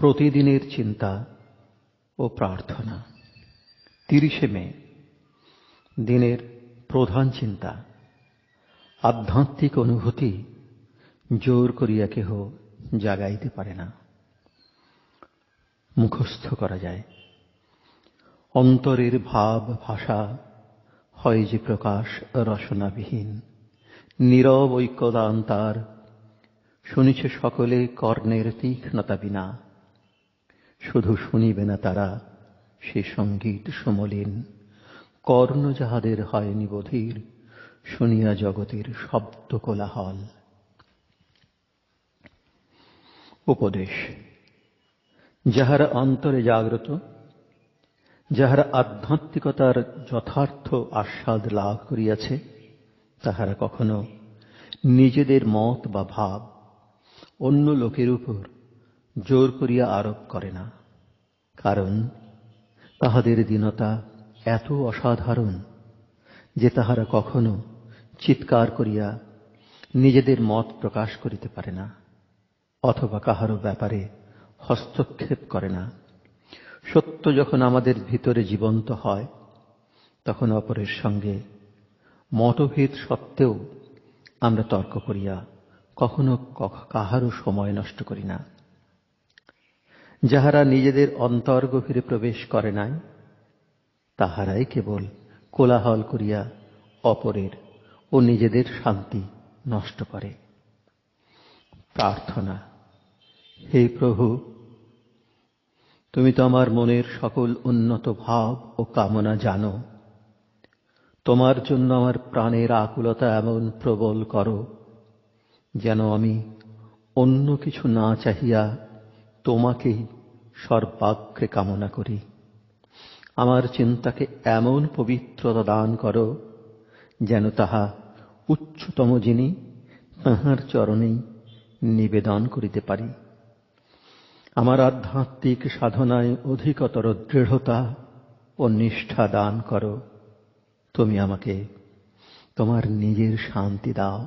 প্রতিদিনের চিন্তা ও প্রার্থনা। তিরিশে মে, দিনের প্রধান চিন্তা। আধ্যাত্মিক অনুভূতি জোর করিয়া কেহ জাগাইতে পারে না। মুখস্থ করা যায়। অন্তরের ভাব ভাষা হয় যে প্রকাশ রসনাবিহীন। নীরব ঐক্যদান তার। শুনিছে সকলে কর্ণের তীক্ষ্ণতা বিনা। শুধু শুনিবে না তারা, সে সংগীত সমলিন। কর্ণ যাহাদের হয় নিবধির, শুনিয়া জগতের শব্দ কোলাহল। উপদেশ, যাহারা অন্তরে জাগ্রত, যাহারা আধ্যাত্মিকতার যথার্থ আস্বাদ লাভ করিয়াছে, তাহারা কখনো নিজেদের মত বা ভাব অন্য লোকের উপর জোর করিয়া আরোপ করে না। কারণ তাহাদের দীনতা এত অসাধারণ যে তাহারা কখনো চিৎকার করিয়া নিজেদের মত প্রকাশ করিতে পারে না, অথবা কাহারও ব্যাপারে হস্তক্ষেপ করে না। সত্য যখন আমাদের ভিতরে জীবন্ত হয়, তখন অপরের সঙ্গে মতভেদ সত্ত্বেও আমরা তর্ক করিয়া কখনো কাহারও সময় নষ্ট করি না। যাহারা নিজেদের অন্তর গভীরে প্রবেশ করে নাই, তাহারাই কেবল কোলাহল করিয়া অপরের ও নিজেদের শান্তি নষ্ট করে। প্রার্থনা, হে প্রভু, তুমি তো আমার মনের সকল উন্নত ভাব ও কামনা জানো। তোমার জন্য আমার প্রাণের আকুলতা এমন প্রবল করো, যেন আমি অন্য কিছু না চাহিয়া তোমাকেই সর্বাগ্রে কামনা করি। আমার চিন্তাকে এমন পবিত্রতা দান করো, যেন তাহা উচ্চতম যিনি তাঁহার চরণেই নিবেদন করিতে পারি। আমার আধ্যাত্মিক সাধনায় অধিকতর দৃঢ়তা ও নিষ্ঠা দান করো। তুমি আমাকে তোমার নিজের শান্তি দাও।